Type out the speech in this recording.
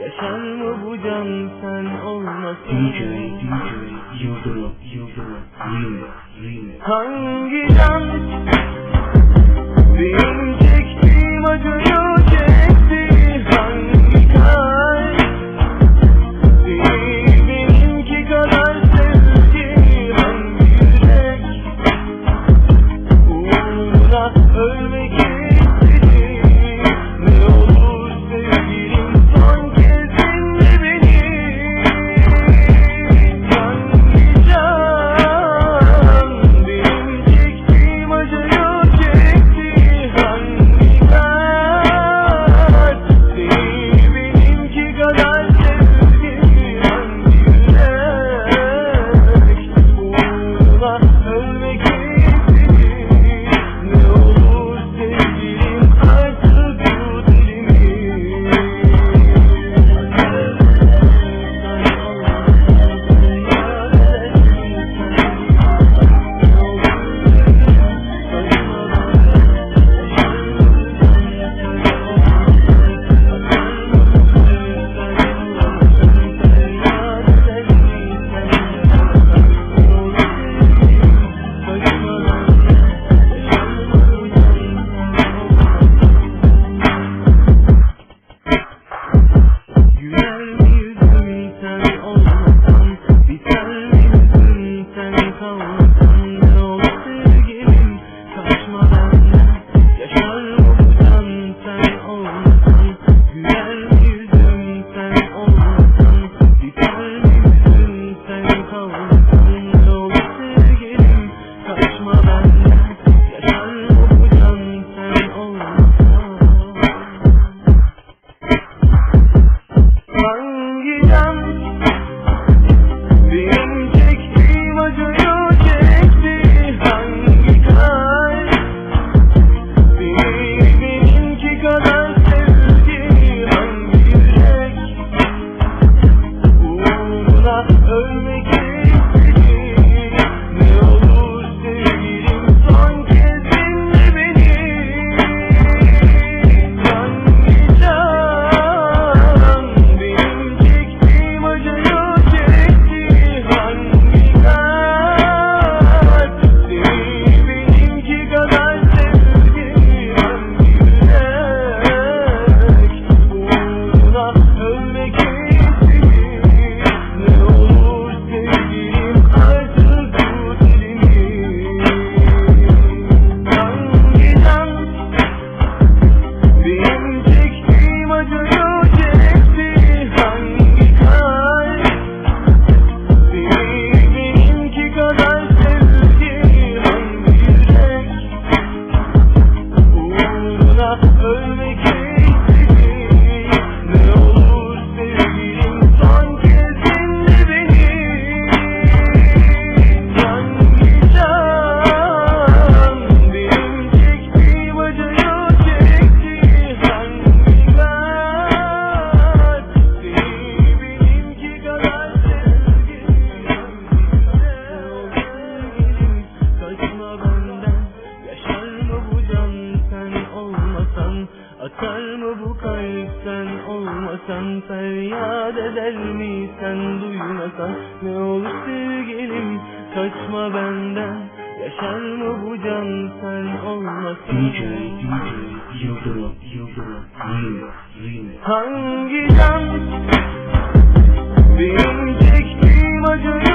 Yaşar mı bu can sen olmasın DJ, DJ, Yıldırım, Yıldırım, Remix, Remix Hangi can? Benim çektiğim acıyor feryat eder mi sen duymasan? Ne olur sevgilim kaçma benden. Yaşar mı bu can sen olmasın DJ, DJ, Yıldırım, Yıldırım, Remix, Remix Hangi can? Benim çektiğim acıyı